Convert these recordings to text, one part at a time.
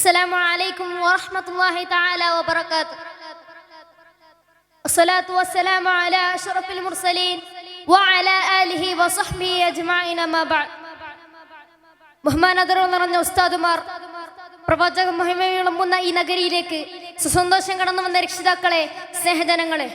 السلام عليكم ورحمة الله تعالى وبركاته الصلاة والسلام على أشرف المرسلين وعلى آله وصحبه أجمعين ما بعد ബഹുമാനതരം നിറഞ്ഞ ഉസ്താദുമാർ പ്രവാചക മഹിമയുളമ്പുന്ന ഈ നഗരിയിലേക്ക് സുസന്തോഷം കടന്നു വന്ന രക്ഷിതാക്കളെ സ്നേഹജനങ്ങളെ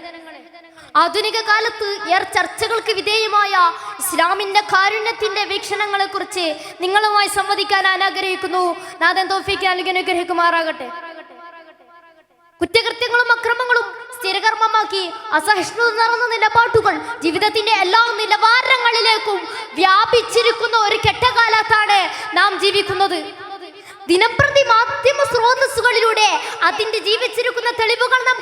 ആധുനിക കാലത്ത് ഏറെ ചർച്ചകൾക്ക് വിധേയമായ ഇസ്ലാമിന്റെ കാരുണ്യത്തിന്റെ വീക്ഷണങ്ങളെ കുറിച്ച് നിങ്ങളുമായി സംവദിക്കാൻ ഞാൻ ആഗ്രഹിക്കുന്നു. നാഥൻ തോഫിക്ക് അനുഗ്രഹിക്കുമാറാകട്ടെ. കുറ്റകൃത്യങ്ങളും അക്രമങ്ങളും സ്ഥിരകർമ്മമാക്കി അസഹിഷ്ണുത നിറഞ്ഞ നിലപാടുകൾ ജീവിതത്തിന്റെ എല്ലാ നിലവാരങ്ങളിലേക്കും വ്യാപിച്ചിരിക്കുന്ന ഒരു കെട്ടകാലത്താണ് നാം ജീവിക്കുന്നത്. ദിനംപ്രതി മാധ്യമ സ്രോതസ്സുകളിലൂടെ അതിന്റെ ജീവിച്ചിരിക്കുന്ന തെളിവുകൾ നാം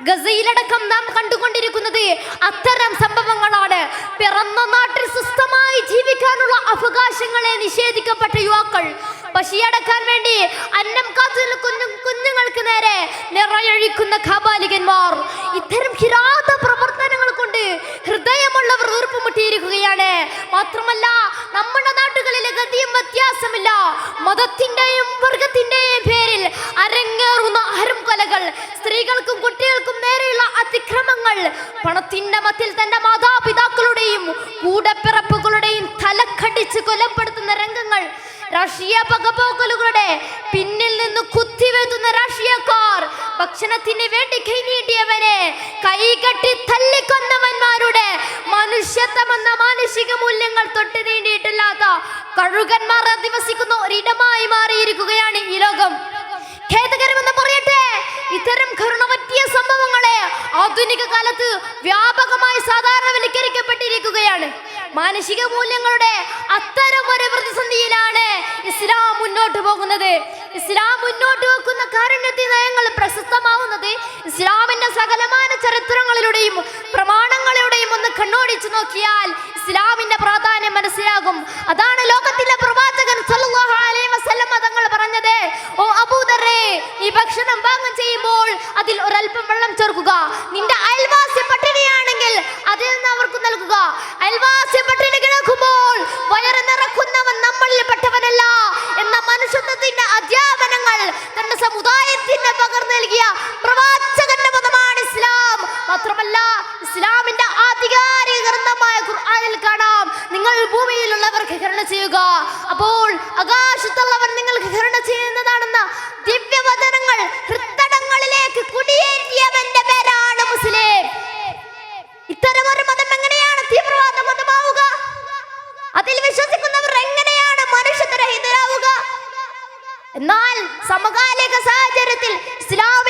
ഗസയിലടക്കം നാം കണ്ടുകൊണ്ടിരിക്കുന്നത് അത്തരം സംഭവങ്ങളാണ്. പിറന്ന നാട്ടിൽ സ്വസ്ഥമായി ജീവിക്കാനുള്ള അവകാശങ്ങളെ നിഷേധിക്കപ്പെട്ട യുവാക്കൾ. പശിയടക്കാൻ വേണ്ടി അന്നം കാത്തു നിൽക്കുന്ന കുഞ്ഞുങ്ങൾക്ക് നേരെ നിറയൊഴിക്കുന്ന കാബാലികന്മാർ. ഇത്തരം കിരാത പ്രവർത്തനങ്ങൾ കൊണ്ട് ഹൃദയമുള്ളവർ വീർപ്പുമുട്ടിയിരിക്കുകയാണ്. മാത്രമല്ല നമ്മുടെ നാട്ടുകളിലെ ഗതിയും വ്യത്യാസമില്ല. മതത്തിന്റെയും വർഗത്തിന്റെയും പേരിൽ അരങ്ങേറുന്ന അരം കൊലകൾ സ്ത്രീകൾക്കും കുട്ടികൾക്കും നേരെയുള്ള അതിക്രമങ്ങൾ പണത്തിന്റെ മത്തിൽ തന്റെ മാതാപിതാക്കളുടെയും കൂടപ്പിറപ്പുകളുടെയും തലക്കടിച്ച് കൊലപ്പെടുത്തുന്ന രംഗങ്ങൾ രാഷ്ട്രീയ പകപോക്കലുകളുടെ പിന്നിൽ നിന്ന് കുത്തിവെത്തുന്ന രാഷ്ട്രീയക്കാർ ഭക്ഷണത്തിന് വേണ്ടി കൈനീട്ടിയവനെ കൈകെട്ടി തല്ലിക്കൊന്നവന്മാരുടെ മനുഷ്യത്വമെന്ന മാനുഷിക മൂല്യങ്ങൾ തൊട്ട് നീണ്ടിയിട്ടില്ലാത്ത കഴുകന്മാർ അധിവസിക്കുന്ന ഒരിടമായി മാറിയിരിക്കുകയാണ് ഈ ലോകം. ആധുനിക കാലത്ത് വ്യാപകമായി സാധാരണ സാധാരണവൽക്കരിക്കപ്പെട്ടിരിക്കുകയാണ്. മാനസിക മൂല്യങ്ങളുടെ അത്തരം ഒരു പ്രതിസന്ധിയിലാണ് ഇസ്ലാം മുന്നോട്ട് പോകുന്നത്. ഇസ്ലാം മുന്നോട്ട് വെക്കുന്ന കാരുണ്യത്തി നയങ്ങൾ പ്രശസ്തമാവുന്നത് ഇസ്ലാമിന്റെ സകലമാന ചരിത്രങ്ങളിലൂടെയും പ്രമാണങ്ങളിലൂടെയും ഒന്ന് കണ്ണോടിച്ചു നോക്കിയാൽ ഇസ്ലാമിന്റെ പ്രാധാന്യം മനസ്സിലാകും. അതാണ് ഈ ഭക്ഷണം പാകം ചെയ്യുമ്പോൾ അതിൽ ഒരൽപ്പം വെള്ളം ചേർക്കുക. നിന്റെ അയൽവാസി പട്ടിണിയാണെങ്കിൽ അതിൽ നിന്ന് അവർക്ക് നൽകുക. അയൽവാസി പട്ടിണി കിടക്കുമ്പോൾ വയറ് നിറക്കുന്നവൻ നമ്മളിൽ പെട്ടവനല്ല എന്ന മനുഷ്യത്വത്തിന്റെ അധ്യാപനങ്ങൾ തന്റെ സമുദായത്തിന് പകർന്നു നൽകിയ പ്രവാചകന്റെ മതമാണ് ഇസ്ലാം. മാത്രമല്ല ഇസ്ലാമിന്റെ ആധികാരിക ഗ്രന്ഥമായ ഖുർആനിൽ കാണാം. നിങ്ങൾ ഭൂമിയിലുള്ളവർക്ക് ഖരണ ചെയ്യുക. അപ്പോൾ ആകാശത്തുള്ളവർ നിങ്ങൾക്ക് ഖരണ ചെയ്യുന്നതാണെന്ന ദിവ്യവചനങ്ങൾ ഹൃത്തടങ്ങളിലേക്ക് കുടിയേറ്റിയവന്റെ പേരാണ് മുസ്ലിം. ഇത്തരം ഒരു മതം എങ്ങനെയാണ് തീവ്രവാദ മതമാവുക അതിൽ വിശ്വസിക്കുന്നവർ എങ്ങനെയാണ് മനുഷ്യരഹിതരാവുക എന്നാൽ സമകാലിക സാഹചര്യത്തിൽ ഇസ്ലാമിനെ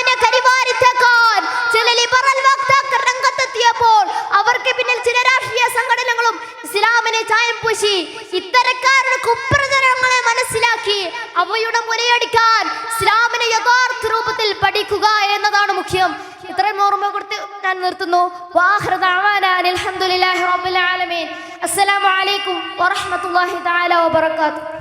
ഇസ്ലാമിനെ ചായം പൂശി ഇത്തരക്കാരുടെ കുപ്രചരണങ്ങളെ മനസ്സിലാക്കി അവയുടെ മുരയടിക്കാൻ ഇസ്ലാമിനെ യഥാർത്ഥ രൂപത്തിൽ പഠിക്കുക എന്നതാണ് മുഖ്യം. ഇത്രയും ഓർമ്മ കൊടുത്ത് ഞാൻ നിർത്തുന്നു. അസ്സലാമു അലൈക്കും വറഹ്മത്തുള്ളാഹി തആല വബറകാതുഹു.